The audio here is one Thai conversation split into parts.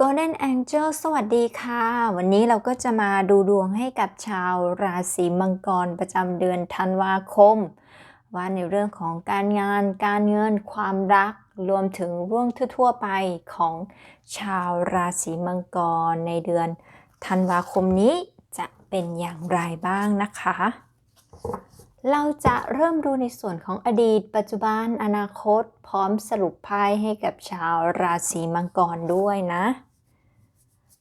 Golden Angel สวัสดีค่ะ วันนี้เราก็จะมาดูดวงให้กับชาวราศีมังกรประจำเดือนธันวาคม ว่าในเรื่องของการงานการเงินความรักรวมถึงเรื่องทั่วๆไปของชาวราศีมังกรในเดือนธันวาคมนี้จะเป็นอย่างไรบ้างนะคะ เราจะเริ่มดูในส่วนของอดีต ปัจจุบันอนาคต พร้อมสรุปไพ่ให้กับชาวราศีมังกรด้วยนะ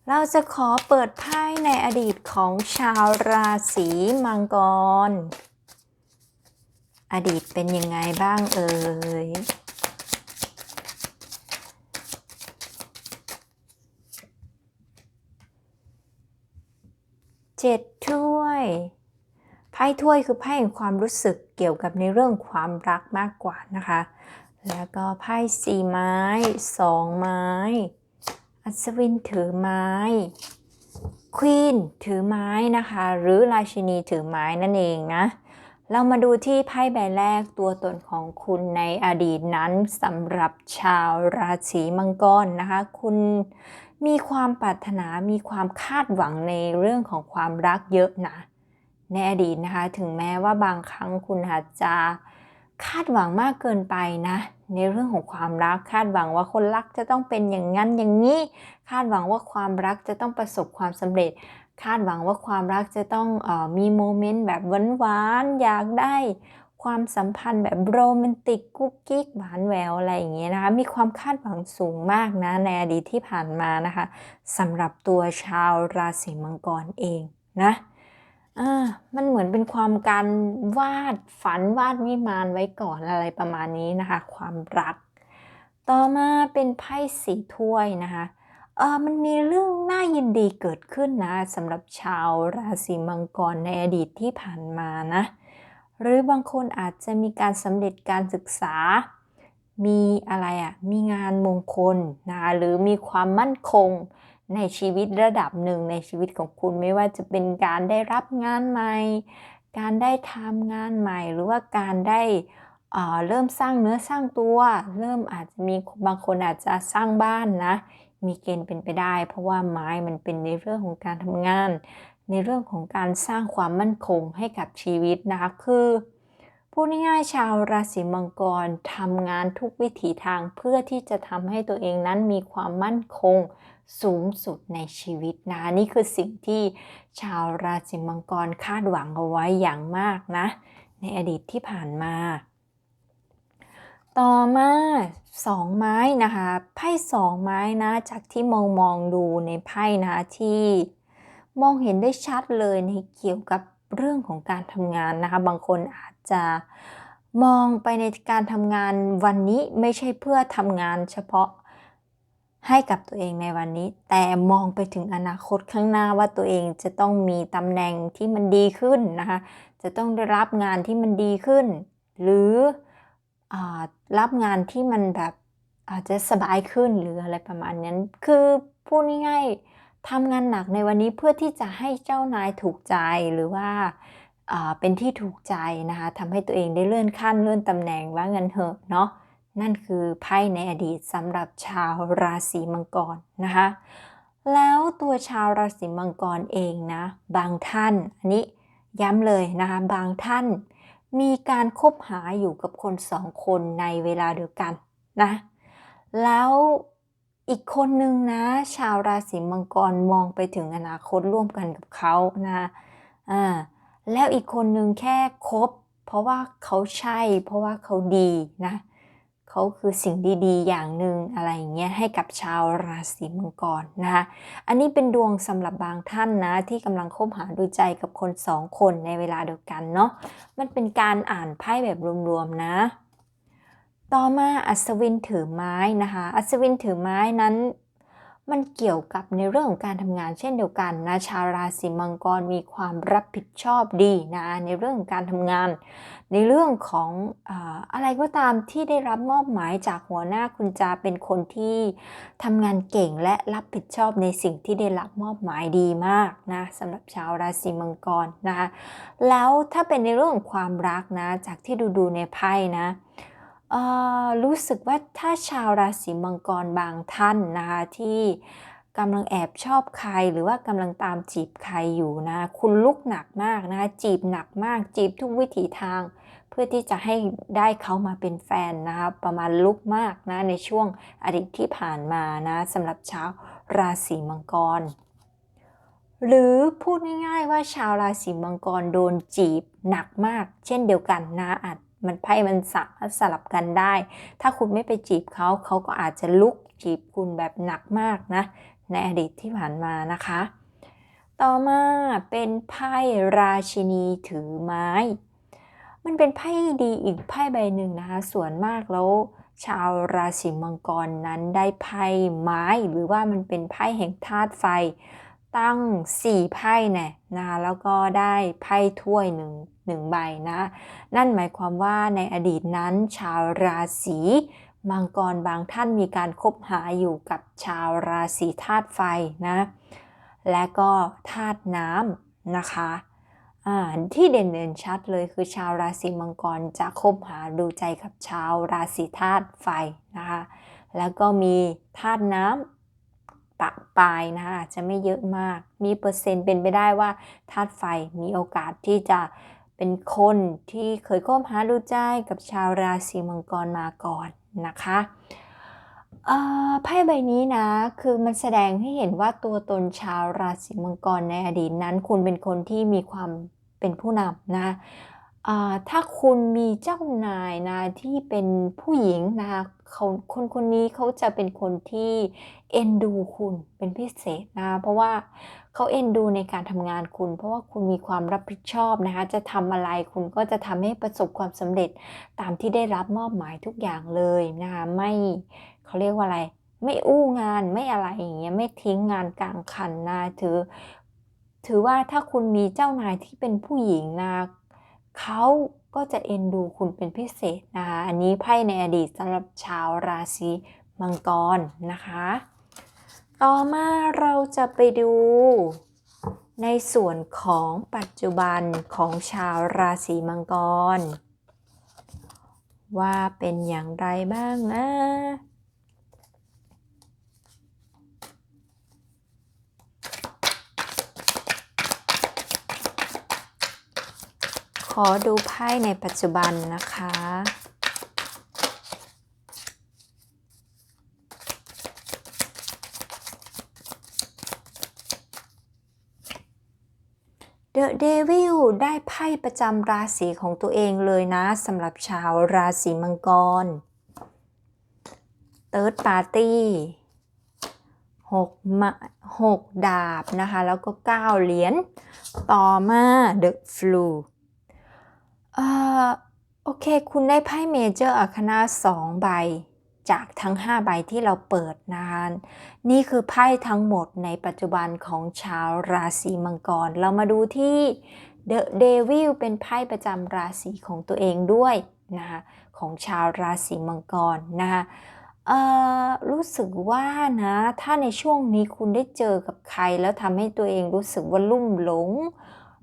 เราจะขอเปิดไพ่ในอดีตของชาวราศีมังกร อดีตเป็นยังไงบ้างเอ่ย เจ็ดถ้วย ไพ่ถ้วยคือไพ่แห่งความรู้สึกเกี่ยวกับในเรื่องความรักมากกว่านะคะ แล้วก็ไพ่สี่ไม้สองไม้ อัศวินถือไม้ ควีนถือไม้นะคะ หรือราชินีถือไม้นั่นเองนะ เรามาดูที่ไพ่ใบแรกตัวตนของคุณในอดีตนั้นสำหรับชาวราศีมังกรนะคะ คุณมีความปรารถนา มีความคาดหวังในเรื่องของความรักเยอะนะ ในอดีตนะคะ ถึงแม้ว่าบางครั้งคุณอาจจะคาดหวังมากเกินไปนะ ในเรื่องของความรักคาดหวังว่าคนรักจะต้องเป็นอย่างนั้นอย่างนี้ คาดหวังว่าความรักจะต้องประสบความสำเร็จ คาดหวังว่าความรักจะต้องออมีโมเมนต์แบบหวานๆอยากได้ความสัมพันธ์แบบโรแมนติกกุ๊กกิ๊กหวานแหววอะไรอย่างเงี้ยนะคะมีความคาดหวังสูงมากนะในอดีตที่ผ่านมานะคะสำหรับตัวชาวราศีมังกรเองนะ อ่ามันเหมือนเป็นความการวาดฝันวาดวิมานไว้ก่อนอะไรประมาณนี้นะคะ ความรัก ต่อมาเป็นไพ่สีถ้วยนะคะเออมันมีเรื่องน่ายินดีเกิดขึ้นนะสำหรับชาวราศีมังกรในอดีตที่ผ่านมานะ หรือบางคนอาจจะมีการสำเร็จการศึกษา มีอะไรอะ่ะ มีงานมงคลนะคะหรือมีความมั่นคง ในชีวิตระดับหนึ่งในชีวิตของคุณไม่ว่าจะเป็นการได้รับงานใหม่ การได้ทำงานใหม่ หรือว่าการได้เเริ่มสร้างเนื้อสร้างตัว เริ่มอาจจะมีบางคนอาจจะสร้างบ้านนะ มีเกณฑ์เป็นไปได้ เพราะว่าไม้มันเป็นในเรื่องของการทำงาน ในเรื่องของการสร้างความมั่นคงให้กับชีวิตนะคะคือพูดง่ายๆชาวราศีมังกรทำงานทุกวิถีทางเพื่อที่จะทำให้ตัวเองนั้นมีความมั่นคง สูงสุดในชีวิตนะ นี่คือสิ่งที่ชาวราศีมังกรคาดหวังเอาไว้อย่างมากนะ ในอดีตที่ผ่านมา ต่อมาสองไม้นะคะไพ่สองไม้นะ จากที่มองมองดูในไพ่นะที่มองเห็นได้ชัดเลยในเกี่ยวกับเรื่องของการทำงานนะคะ บางคนอาจจะมองไปในการทำงานวันนี้ไม่ใช่เพื่อทำงานเฉพาะ ให้กับตัวเองในวันนี้ แต่มองไปถึงอนาคตข้างหน้าว่าตัวเองจะต้องมีตำแหน่งที่มันดีขึ้นนะคะ จะต้องได้รับงานที่มันดีขึ้น หรืออรับงานที่มันแบบอาจจะสบายขึ้นหรืออะไรประมาณนั้น คือพูดง่ายๆทำงานหนักในวันนี้เพื่อที่จะให้เจ้านายถูกใจหรือว่าเป็นที่ถูกใจนะคะทำให้ตัวเองได้เลื่อนขั้นเลื่อนตำแหน่งว่าเงินเหอะเนาะ นั่นคือไพ่ในอดีตสำหรับชาวราศีมังกรนะคะ แล้วตัวชาวราศีมังกรเองนะ บางท่านอันนี้ย้ำเลยนะคะบางท่านมีการคบหาอยู่กับคนสองคนในเวลาเดียวกันนะ แล้วอีกคนนึงนะ ชาวราศีมังกรมองไปถึงอนาคตร่วมกันกับเขานะอ่าแล้วอีกคนนึงแค่คบ เพราะว่าเขาใช่ เพราะว่าเขาดีนะ เขาคือสิ่งดีๆ อย่างหนึ่งอะไรอย่างเงี้ยให้กับชาวราศีมังกรนะคะอันนี้เป็นดวงสำหรับบางท่านนะที่กำลังคบหาดูใจกับคนสองคนในเวลาเดียวกันเนาะมันเป็นการอ่านไพ่แบบรวมๆนะต่อมาอัศวินถือไม้นะคะ อัศวินถือไม้นั้น มันเกี่ยวกับในเรื่องของการทำงานเช่นเดียวกันนะชาวราศีมังกรมีความรับผิดชอบดีนะในเรื่องการทำงาน ในเรื่องของอะไรก็ตามที่ได้รับมอบหมายจากหัวหน้าคุณจะเป็นคนที่ทำงานเก่งและรับผิดชอบในสิ่งที่ได้รับมอบหมายดีมากนะสำหรับชาวราศีมังกรนะคะแล้วถ้าเป็นในเรื่องของความรักนะจากที่ดูดูในไพ่นะ รู้สึกว่าถ้าชาวราศีมังกรบางท่านนะคะที่กำลังแอบชอบใครหรือว่ากำลังตามจีบใครอยู่นะ คุณลุกหนักมากนะจีบหนักมากจีบทุกวิถีทาง เพื่อที่จะให้ได้เขามาเป็นแฟนนะคะประมาณลุกมากนะในช่วงอดีตที่ผ่านมานะสำหรับชาวราศีมังกร หรือพูดง่ายๆว่าชาวราศีมังกรโดนจีบหนักมาก เช่นเดียวกันนะอาจ มันไพ่มันสามารถสลับกันได้ ถ้าคุณไม่ไปจีบเขาเขาก็อาจจะลุกจีบคุณแบบหนักมากนะ ในอดีตที่ผ่านมานะคะ ต่อมาเป็นไพ่ราชินีถือไม้ มันเป็นไพ่ดีอีกไพ่ใบหนึ่งนะคะ ส่วนมากแล้วชาวราศีมังกรนั้นได้ไพ่ไม้ หรือว่ามันเป็นไพ่แห่งธาตุไฟ ตั้ง4ไพ่แน่นะคะแล้วก็ได้ไพ่ถ้วยหนึ่งหนึ่งใบนะนั่นหมายความว่าในอดีตนั้นชาวราศีมังกรบางท่านมีการคบหาอยู่กับชาวราศีธาตุไฟนะและก็ธาตุน้ำนะคะอ่าที่เด่นๆชัดเลยคือชาวราศีมังกรจะคบหาดูใจกับชาวราศีธาตุไฟนะคะแล้วก็มีธาตุน้ำ ปะปลายนะคะอาจจะไม่เยอะมาก มีเปอร์เซ็นต์เป็นไปได้ว่าธาตุไฟมีโอกาสที่จะเป็นคนที่เคยคบหาดูใจกับชาวราศีมังกรมาก่อนนะคะไพ่ใบนี้นะคือมันแสดงให้เห็นว่าตัวตนชาวราศีมังกรในอดีตนั้น คุณเป็นคนที่มีความเป็นผู้นำนะ อ่า ถ้าคุณมีเจ้านายนะที่เป็นผู้หญิงนะคะ เขา คนคนนี้เขาจะเป็นคนที่เอ็นดูคุณเป็นพิเศษนะ เพราะว่าเขาเอ็นดูในการทำงานคุณ เพราะว่าคุณมีความรับผิดชอบนะคะ จะทำอะไรคุณก็จะทำให้ประสบความสำเร็จตามที่ได้รับมอบหมายทุกอย่างเลยนะคะ ไม่ เขาเรียกว่าอะไร ไม่อู้งานไม่อะไรอย่างเงี้ย ไม่ทิ้งงานกลางคันนะ ถือ ถือว่าถ้าคุณมีเจ้านายที่เป็นผู้หญิงนะ เขาก็จะเอ็นดูคุณเป็นพิเศษนะคะอันนี้ไพ่ในอดีตสำหรับชาวราศีมังกรนะคะ ต่อมาเราจะไปดูในส่วนของปัจจุบันของชาวราศีมังกร ว่าเป็นอย่างไรบ้างนะ ขอดูไพ่ในปัจจุบันนะคะ The Devil ได้ไพ่ประจำราศีของตัวเองเลยนะสำหรับชาวราศีมังกร Third Party หกมาหกดาบนะคะ แล้วก็เก้าเหรียญต่อมา The Flu เอ่อโอเค คุณได้ไพ่เมเจอร์อาคนาสองใบ จากทั้ง 5 ใบที่เราเปิดนะคะนี่คือไพ่ทั้งหมดในปัจจุบันของชาวราศีมังกร เรามาดูที่ The Devil เป็นไพ่ประจำราศีของตัวเองด้วยนะคะของชาวราศีมังกรนะคะรู้สึกว่านะ ถ้าในช่วงนี้คุณได้เจอกับใครแล้วทำให้ตัวเองรู้สึกว่าลุ่มหลง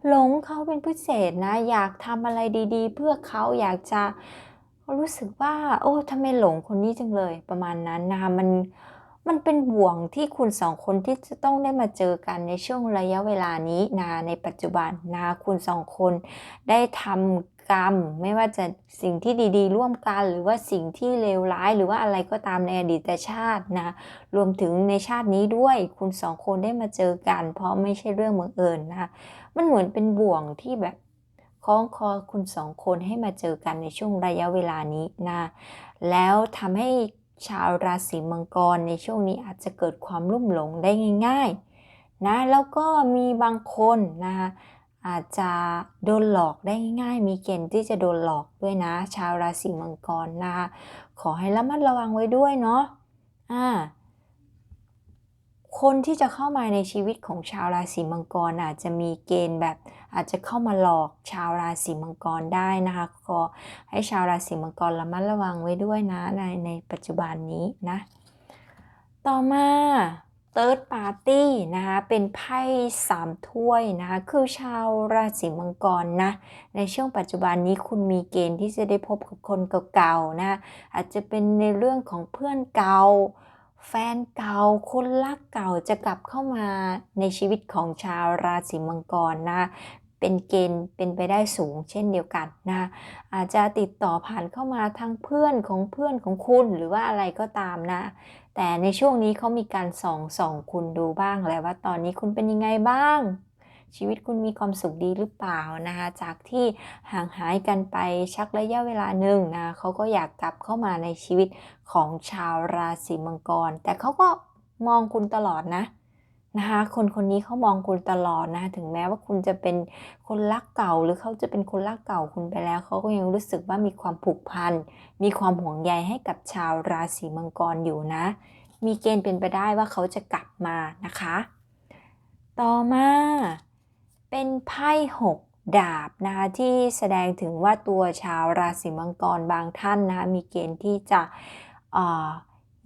หลงเขาเป็นพิเศษนะ อยากทำอะไรดีๆ เพื่อเขาอยากจะรู้สึกว่า โอ้ทำไมหลงคนนี้จังเลยประมาณนั้นนะคะมันมันเป็นบ่วงที่คุณสองคนที่จะต้องได้มาเจอกันในช่วงระยะเวลานี้นะในปัจจุบันนะคุณสองคนได้ทำ กรรม ไม่ว่าจะสิ่งที่ดีๆ ร่วมกัน หรือว่าสิ่งที่เลวร้าย หรือว่าอะไรก็ตามในอดีตชาตินะ รวมถึงในชาตินี้ด้วยคุณสองคนได้มาเจอกัน เพราะไม่ใช่เรื่องบังเอิญนะคะมันเหมือนเป็นบ่วงที่แบบคล้องคอคุณสองคนให้มาเจอกันในช่วงระยะเวลานี้นะแล้วทำให้ชาวราศีมังกรในช่วงนี้อาจจะเกิดความลุ่มหลงได้ง่าย ๆนะแล้วก็มีบางคนนะคะ อาจจะโดนหลอกได้ง่ายมีเกณฑ์ที่จะโดนหลอกด้วยนะ ชาวราศีมังกรนะคะขอให้ระมัดระวังไว้ด้วยเนาะอ่าคนที่จะเข้ามาในชีวิตของชาวราศีมังกรอาจจะมีเกณฑ์แบบอาจจะเข้ามาหลอกชาวราศีมังกรได้นะคะก็ให้ชาวราศีมังกรระมัดระวังไว้ด้วยนะในในปัจจุบันนี้นะ ต่อมา Third Party นะคะเป็นไพ่สามถ้วยนะคะคือชาวราศีมังกรนะในช่วงปัจจุบันนี้คุณมีเกณฑ์ที่จะได้พบกับคนเก่าๆนะอาจจะเป็นในเรื่องของเพื่อนเก่า แฟนเก่าคนรักเก่าจะกลับเข้ามาในชีวิตของชาวราศีมังกรนะเป็นเกณฑ์เป็นไปได้สูงเช่นเดียวกันนะอาจจะติดต่อผ่านเข้ามาทางเพื่อนของเพื่อนของคุณหรือว่าอะไรก็ตามนะ แต่ในช่วงนี้เขามีการส่องส่องคุณดูบ้างแล้วว่าตอนนี้คุณเป็นยังไงบ้าง ชีวิตคุณมีความสุขดีหรือเปล่านะคะจากที่ห่างหายกันไปชักระยะเวลาหนึ่งนะเขาก็อยากกลับเข้ามาในชีวิตของชาวราศีมังกร แต่เขาก็มองคุณตลอดนะ นะคะ คนคนนี้เขามองคุณตลอดนะะถึงแม้ว่าคุณจะเป็นคนรักเก่า หรือเขาจะเป็นคนรักเก่าคุณไปแล้วเขาก็ยังรู้สึกว่ามีความผูกพัน มีความห่วงใยให้กับชาวราศีมังกรอยู่นะ มีเกณฑ์เป็นไปได้ว่าเขาจะกลับมานะคะ ต่อมาเป็นไพ่หกดาบนะคะที่แสดงถึงว่าตัวชาวราศีมังกรบางท่านนะคะมีเกณฑ์ที่จะ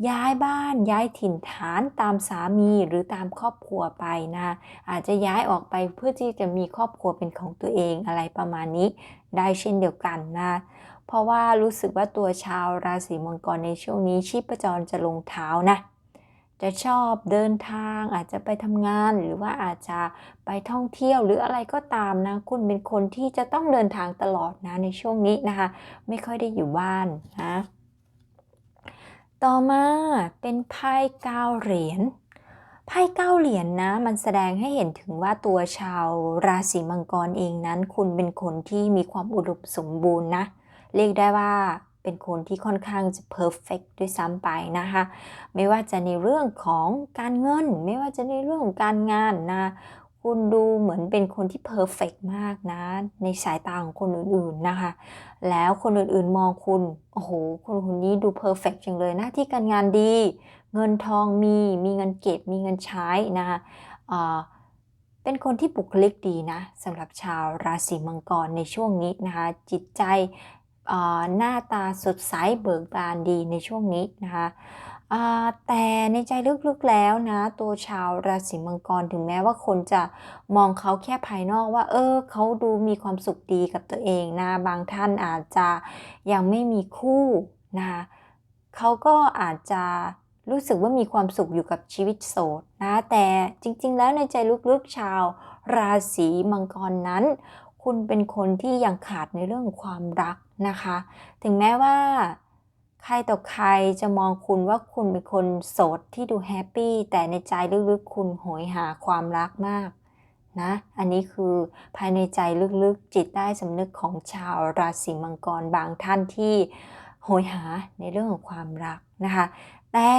ย้ายบ้านย้ายถิ่นฐานตามสามีหรือตามครอบครัวไปนะอาจจะย้ายออกไปเพื่อที่จะมีครอบครัวเป็นของตัวเองอะไรประมาณนี้ ได้เช่นเดียวกันนะเพราะว่ารู้สึกว่าตัวชาวราศีมังกรในช่วงนี้ชีพจรจะลงเท้านะจะชอบเดินทางอาจจะไปทำงานหรือว่าอาจจะไปท่องเที่ยวหรืออะไรก็ตามนะ คุณเป็นคนที่จะต้องเดินทางตลอดนะในช่วงนี้นะคะ ไม่ค่อยได้อยู่บ้านนะ ต่อมาเป็นไพ่เก้าเหรียญไพ่เก้าเหรียญนะ มันแสดงให้เห็นถึงว่าตัวชาวราศีมังกรเองนั้น คุณเป็นคนที่มีความอุดมสมบูรณ์นะ เรียกได้ว่าเป็นคนที่ค่อนข้างจะเพอร์เฟกด้วยซ้ำไปนะคะ ไม่ว่าจะในเรื่องของการเงิน ไม่ว่าจะในเรื่องของการงานนะ คุณดูเหมือนเป็นคนที่เพอร์เฟกมากนะ ในสายตาของคนอื่นๆนะคะ แล้วคนอื่นๆมองคุณ โอ้โห คนคนนี้ดูเพอร์เฟกจังเลย หน้าที่การงานดี เงินทองมี มีเงินเก็บ มีเงินใช้นะคะเป็นคนที่บุคลิกดีนะสำหรับชาวราศีมังกรในช่วงนี้นะคะ จิตใจหน้าตาสดใสเบิกบานดีในช่วงนี้นะคะ แต่ในใจลึกๆแล้วนะ ตัวชาวราศีมังกรถึงแม้ว่าคนจะมองเขาแค่ภายนอกว่า เออเขาดูมีความสุขดีกับตัวเองนะบางท่านอาจจะยังไม่มีคู่นะเขาก็อาจจะรู้สึกว่ามีความสุขอยู่กับชีวิตโสดนะแต่จริงๆ แล้วในใจลึกๆชาวราศีมังกรนั้น คุณเป็นคนที่ยังขาดในเรื่องความรักนะคะ ถึงแม้ว่า ใครต่อใครจะมองคุณว่าคุณเป็นคนโสดที่ดูแฮปปี้ แต่ในใจลึกๆ คุณโหยหาความรักมากนะ อันนี้คือภายในใจลึกๆ จิตใต้สำนึกของชาวราศีมังกรบางท่านที่โหยหาในเรื่องของความรักนะคะ แต่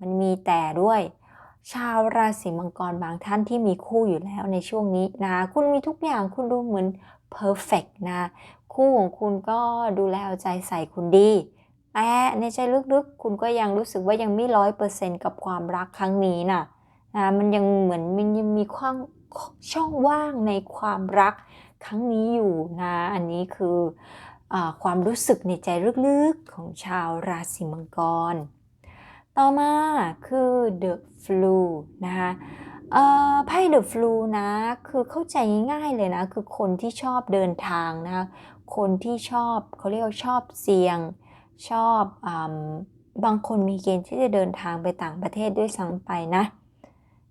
มันมีแต่ด้วยชาวราศีมังกรบางท่านที่มีคู่อยู่แล้วในช่วงนี้นะคุณมีทุกอย่างคุณดูเหมือนเพอร์เฟกนะ คู่ของคุณก็ดูแลเอาใจใส่คุณดี แต่ในใจลึกๆ คุณก็ยังรู้สึกว่ายังไม่ร้อยเปอร์เซ็นต์กับความรักครั้งนี้นะนะมันยังเหมือนมันยังมีความช่องว่างในความรักครั้งนี้อยู่นะ อันนี้คืออความรู้สึกในใจลึกๆ ของชาวราศีมังกร ต่อมาคือ The Flu นะคะไพ่ The Flu นะ คือเข้าใจง่ายเลยนะ คือคนที่ชอบเดินทางนะคนที่ชอบเขาเรียกว่าชอบเสี่ยง ชอบบางคนมีเกณฑ์ที่จะเดินทางไปต่างประเทศด้วยซ้ำไปนะ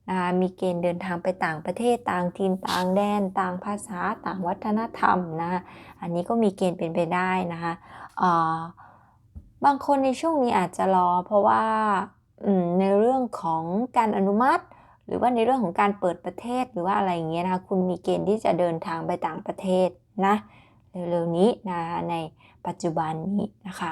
นะคะมีเกณฑ์เดินทางไปต่างประเทศต่างถิ่นต่างแดน ต่างภาษาต่างวัฒนธรรมนะอันนี้ก็มีเกณฑ์เป็นไปได้นะคะบางคนในช่วงนี้อาจจะรอ เพราะว่าในเรื่องของการอนุมัติ หรือว่าในเรื่องของการเปิดประเทศหรือว่าอะไรอย่างเงี้ยนะคะคุณมีเกณฑ์ที่จะเดินทางไปต่างประเทศนะเร็วๆนี้นะในปัจจุบันนี้นะคะ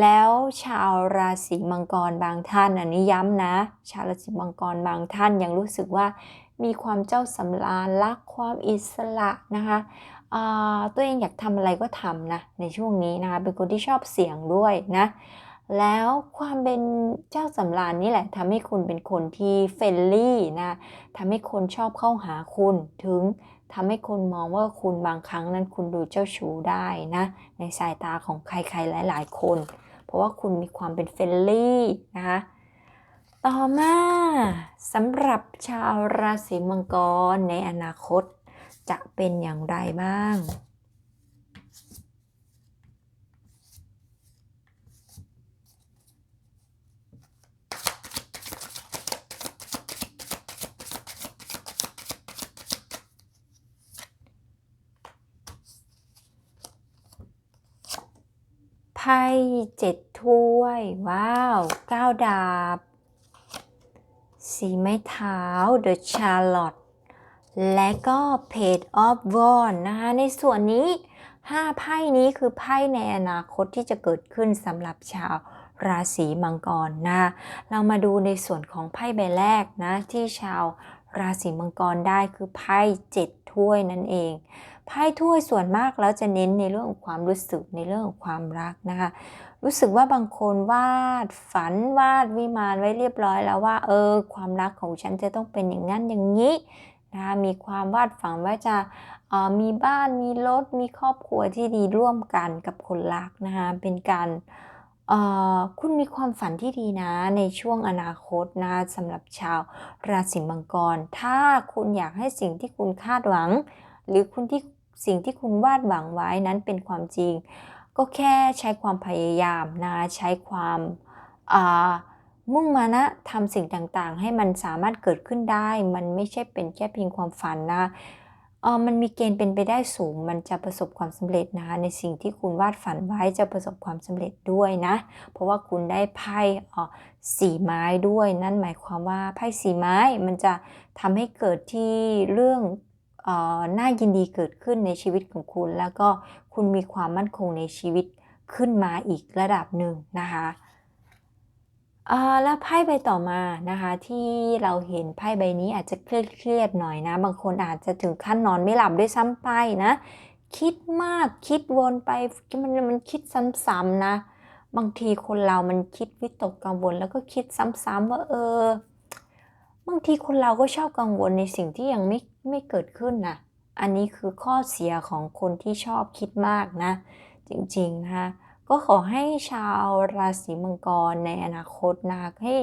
แล้วชาวราศีมังกรบางท่านอันนี้ย้ำนะ ชาวราศีมังกรบางท่านยังรู้สึกว่ามีความเจ้าสำราญรักความอิสระนะคะตัวเองอยากทำอะไรก็ทำนะในช่วงนี้นะคะเป็นคนที่ชอบเสียงด้วยนะแล้วความเป็นเจ้าสำราญนี่แหละทำให้คุณเป็นคนที่เฟรนลี่นะทำให้คนชอบเข้าหาคุณถึง ทำให้คนมองว่าคุณบางครั้งนั้นคุณดูเจ้าชู้ได้นะ ในสายตาของใครๆหลาย ๆ คน เพราะว่าคุณมีความเป็นเฟลลี่นะคะต่อมาสำหรับชาวราศีมังกรในอนาคตจะเป็นอย่างไรบ้าง พ่เจ็ดถ้วย ว้าวเก้าดาบ สีไม้เท้า The Charlotte และก็ Page of Wands นะคะในส่วนนี้ 5 ไพ่นี้คือไพ่ในอนาคตที่จะเกิดขึ้นสำหรับชาวราศีมังกรนะ เรามาดูในส่วนของไพ่ใบแรกนะ ที่ชาวราศีมังกรได้คือไพ่เจ็ด ถ้วยนั่นเองไพ่ถ้วยส่วนมากแล้วจะเน้นในเรื่องของความรู้สึกในเรื่องของความรักนะคะ รู้สึกว่าบางคนวาดฝันวาดวิมานไว้เรียบร้อยแล้วว่า เออ ความรักของฉันจะต้องเป็นอย่างนั้นอย่างนี้นะคะมีความวาดฝันว่าจะมีบ้านมีรถมีครอบครัวที่ดีร่วมกันกับคนรักนะคะเป็นการ คุณมีความฝันที่ดีนะในช่วงอนาคตนะสำหรับชาวราศีมังกร ถ้าคุณอยากให้สิ่งที่คุณคาดหวัง หรือคุณที่สิ่งที่คุณวาดหวังไว้นั้นเป็นความจริง ก็แค่ใช้ความพยายามนะใช้ความมุ่งมานะทำสิ่งต่างๆ ให้มันสามารถเกิดขึ้นได้ มันไม่ใช่เป็นแค่เพียงความฝันนะ เออมันมีเกณฑ์เป็นไปได้สูง มันจะประสบความสำเร็จนะคะ ในสิ่งที่คุณวาดฝันไว้จะประสบความสำเร็จด้วยนะ เพราะว่าคุณได้ไพ่สีไม้ด้วย นั่นหมายความว่าไพ่สีไม้มันจะทำให้เกิดที่เรื่องน่ายินดีเกิดขึ้นในชีวิตของคุณ แล้วก็คุณมีความมั่นคงในชีวิตขึ้นมาอีกระดับหนึ่งนะคะ แล้วไพ่ใบต่อมานะคะที่เราเห็นไพ่ใบนี้อาจจะเครียดๆหน่อยนะ บางคนอาจจะถึงขั้นนอนไม่หลับด้วยซ้ำไปนะ คิดมากคิดวนไปมันมันคิดซ้ำๆนะ บางทีคนเรามันคิดวิตกกังวล แล้วก็คิดซ้ำๆว่าเออ บางทีคนเราก็ชอบกังวลในสิ่งที่ยังไม่ไม่เกิดขึ้นนะอันนี้คือข้อเสียของคนที่ชอบคิดมากนะ จริงๆนะคะ ก็ขอให้ชาวราศีมังกรในอนาคตนะให้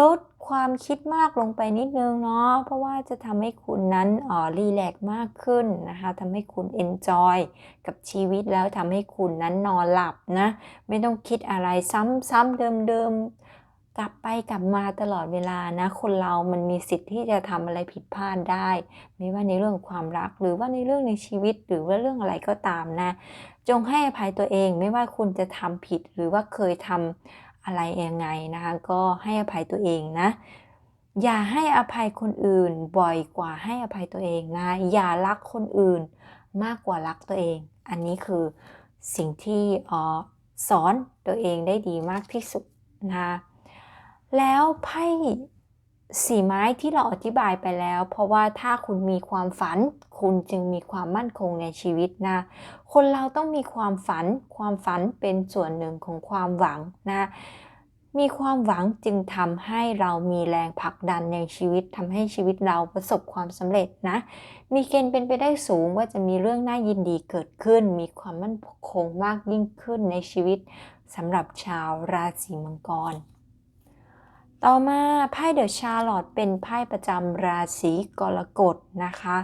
ลดความคิดมากลงไปนิดนึงเนาะเพราะว่าจะทำให้คุณนั้นอ๋อรีแลกมากขึ้นนะคะทำให้คุณเอนจอยกับชีวิตแล้วทำให้คุณนั้นนอนหลับนะ ไม่ต้องคิดอะไรซ้ำๆเดิมๆ กลับไปกลับมาตลอดเวลานะ คนเรามันมีสิทธิ์ที่จะทำอะไรผิดพลาดได้ ไม่ว่าในเรื่องความรัก หรือว่าในเรื่องในชีวิต หรือว่าเรื่องอะไรก็ตามนะ จงให้อภัยตัวเองไม่ว่าคุณจะทำผิด หรือว่าเคยทำอะไรยังไงนะคะ ก็ให้อภัยตัวเองนะ อย่าให้อภัยคนอื่นบ่อยกว่าให้อภัยตัวเองนะ อย่ารักคนอื่นมากกว่ารักตัวเอง อันนี้คือสิ่งที่ออสอนตัวเองได้ดีมากที่สุดนะคะ แล้วไพ่สีไม้ที่เราอธิบายไปแล้ว เพราะว่าถ้าคุณมีความฝัน คุณจึงมีความมั่นคงในชีวิตนะ คนเราต้องมีความฝัน ความฝันเป็นส่วนหนึ่งของความหวังนะ มีความหวังจึงทำให้เรามีแรงผลักดันในชีวิตทำให้ชีวิตเราประสบความสำเร็จนะ มีเกณฑ์เป็นไปได้สูงว่าจะมีเรื่องน่ายินดีเกิดขึ้น มีความมั่นคงมากยิ่งขึ้นในชีวิตสำหรับชาวราศีมังกร ต่อมาไพ่เดอะชาร์ลอตเป็นไพ่ประจำราศีกรกฎนะคะ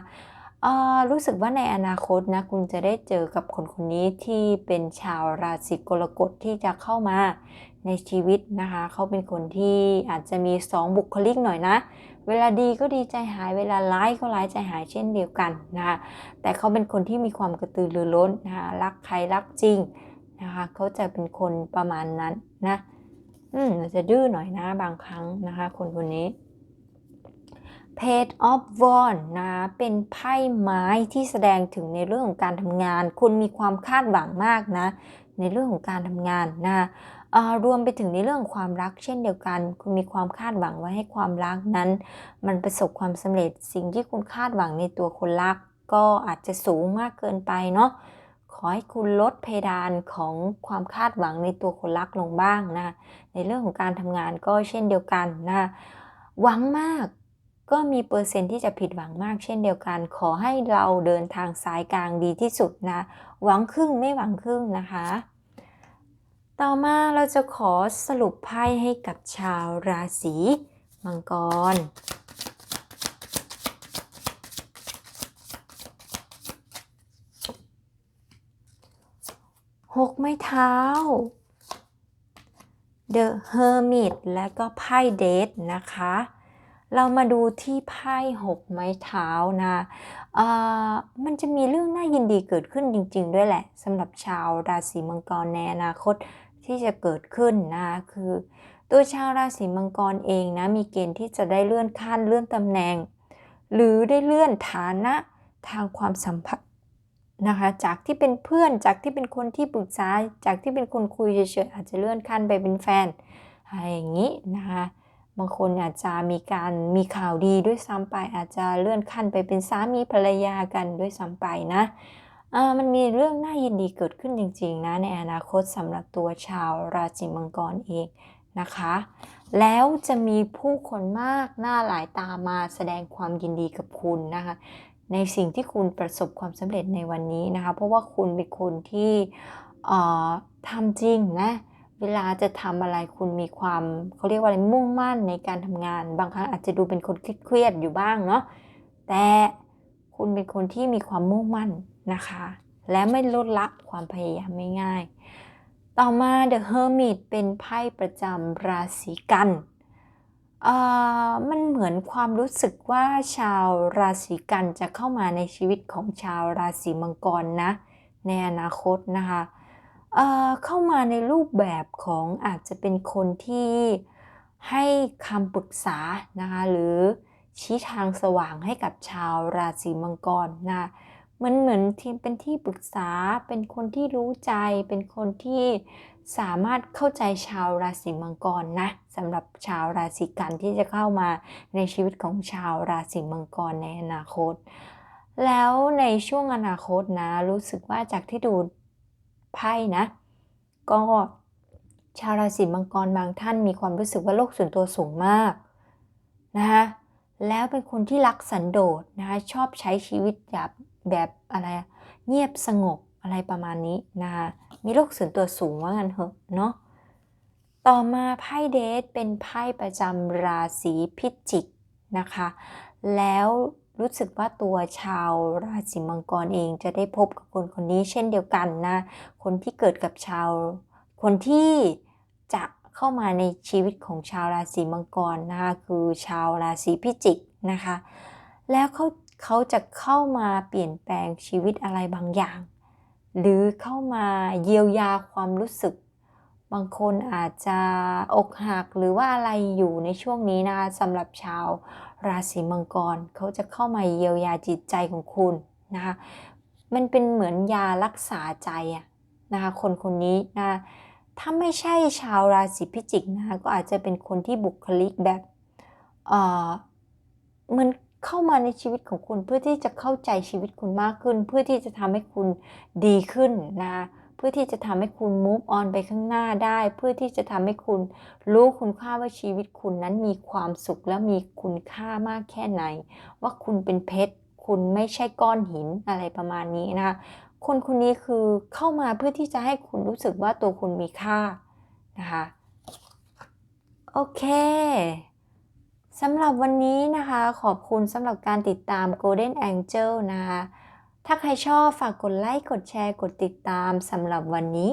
รู้สึกว่าในอนาคตนะคุณจะได้เจอกับคนคนนี้ที่เป็นชาวราศีกรกฎที่จะเข้ามาในชีวิตนะคะเขาเป็นคนที่อาจจะมีสองบุคลิกหน่อยนะ เวลาดีก็ดีใจหายเวลาร้ายก็ร้ายใจหายเช่นเดียวกันนะคะแต่เขาเป็นคนที่มีความกระตือรือร้นนะคะรักใครรักจริงนะคะเขาจะเป็นคนประมาณนั้นนะ อืมจะดื้อหน่อยนะบางครั้งนะคะคนคนนี้ Page of w a n d นะเป็นไพ่ไม้ที่แสดงถึงในเรื่องของการทำงาน คุณมีความคาดหวังมากนะ ในเรื่องของการทำงานนะรวมไปถึงในเรื่องความรักเช่นเดียวกัน คุณมีความคาดหวังไว้ให้ความรักนั้น มันประสบความสำเร็จสิ่งที่คุณคาดหวังในตัวคนรัก ก็อาจจะสูงมากเกินไปเนาะ อให้คุณลดเพดานของความคาดหวังในตัวคนรักลงบ้างนะในเรื่องของการทำงานก็เช่นเดียวกันนะหวังมากก็มีเปอร์เซ็นต์ที่จะผิดหวังมากเช่นเดียวกัน ขอให้เราเดินทางสายกลางดีที่สุดนะ หวังครึ่งไม่หวังครึ่งนะคะ ต่อมาเราจะขอสรุปไพ่ให้กับชาวราศีมังกร หกไม้เท้า The Hermit และก็ไพ่เดทนะคะ เรามาดูที่ไพ่หกไม้เท้านะอ่อมันจะมีเรื่องน่ายินดีเกิดขึ้นจริง ๆ ด้วยแหละสำหรับชาวราศีมังกรในอนาคตที่จะเกิดขึ้นนะคือ ตัวชาวราศีมังกรเองนะมีเกณฑ์ที่จะได้เลื่อนขั้นเลื่อนตำแหน่ง หรือได้เลื่อนฐานะทางความสัมพันธ์ นะคะจากที่เป็นเพื่อนจากที่เป็นคนที่ปรึกษา จากที่เป็นคนคุยเฉยๆอาจจะเลื่อนขั้นไปเป็นแฟนอะไรอย่างนี้นะคะบางคนอาจจะมีการมีข่าวดีด้วยซ้ำไป อาจจะเลื่อนขั้นไปเป็นสามีภรรยากันด้วยซ้ำไปนะมันมีเรื่องน่ายินดีเกิดขึ้นจริง ๆ นะในอนาคตสำหรับตัวชาวราศีมังกรเองนะคะ แล้วจะมีผู้คนมากหน้าหลายตามาแสดงความยินดีกับคุณนะคะ ในสิ่งที่คุณประสบความสำเร็จในวันนี้นะคะ เพราะว่าคุณเป็นคนที่ทำจริงนะ เวลาจะทำอะไรคุณมีความเขาเรียกว่าอะไรมุ่งมั่นในการทำงาน บางครั้งอาจจะดูเป็นคนเครียดอยู่บ้างเนาะ แต่คุณเป็นคนที่มีความมุ่งมั่นนะคะ และไม่ลดละความพยายามไม่ง่าย ต่อมา The Hermit เป็นไพ่ประจำราศีกัน มันเหมือนความรู้สึกว่าชาวราศีกันจะเข้ามาในชีวิตของชาวราศีมังกรนะ ในอนาคตนะคะเเข้ามาในรูปแบบของอาจจะเป็นคนที่ให้คำปรึกษานะคะ หรือชี้ทางสว่างให้กับชาวราศีมังกรนะมันเหมือนทีมเป็นที่ปรึกษา เป็นคนที่รู้ใจ เป็นคนที่ สามารถเข้าใจชาวราศีมังกรนะสำหรับชาวราศีกันที่จะเข้ามาในชีวิตของชาวราศีมังกรในอนาคต แล้วในช่วงอนาคตนะ รู้สึกว่าจากที่ดูไพ่นะ ก็ชาวราศีมังกรบางท่านมีความรู้สึกว่าโลกส่วนตัวสูงมากนะคะแล้วเป็นคนที่รักสันโดษนะคะชอบใช้ชีวิตแบบแบบอะไรเงียบสงบอะไรประมาณนี้นะคะ มีโลกส่วนตัวสูงว่างั้นเหอะเนาะต่อมาไพ่เดทเป็นไพ่ประจำราศีพิจิกนะคะ แล้วรู้สึกว่าตัวชาวราศีมังกรเองจะได้พบกับคนคนนี้เช่นเดียวกันนะ คนที่เกิดกับชาว คนที่จะเข้ามาในชีวิตของชาวราศีมังกรนะคะคือชาวราศีพิจิกนะคะ แล้วเขาเขาจะเข้ามาเปลี่ยนแปลงชีวิตอะไรบางอย่าง หรือเข้ามาเยียวยาความรู้สึก บางคนอาจจะอกหักหรือว่าอะไรอยู่ในช่วงนี้นะคะสำหรับชาวราศีมังกรเขาจะเข้ามาเยียวยาจิตใจของคุณนะคะมันเป็นเหมือนยารักษาใจอะนะคะคนคนนี้นะถ้าไม่ใช่ชาวราศีพิจิกนะคะก็อาจจะเป็นคนที่บุคลิกแบบเออมัน เข้ามาในชีวิตของคุณเพื่อที่จะเข้าใจชีวิตคุณมากขึ้น เพื่อที่จะทำให้คุณดีขึ้นนะเพื่อที่จะทำให้คุณ move on ไปข้างหน้าได้ เพื่อที่จะทำให้คุณรู้คุณค่าว่าชีวิตคุณนั้นมีความสุขและมีคุณค่ามากแค่ไหน ว่าคุณเป็นเพชรคุณไม่ใช่ก้อนหินอะไรประมาณนี้นะคะคนคนนี้คือเข้ามาเพื่อที่จะให้คุณรู้สึกว่าตัวคุณมีค่านะคะโอเค สำหรับวันนี้นะคะขอบคุณสำหรับการติดตาม Golden Angel นะคะถ้าใครชอบฝากกดไลค์ กดแชร์ กดติดตามสำหรับวันนี้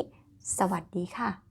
สวัสดีค่ะ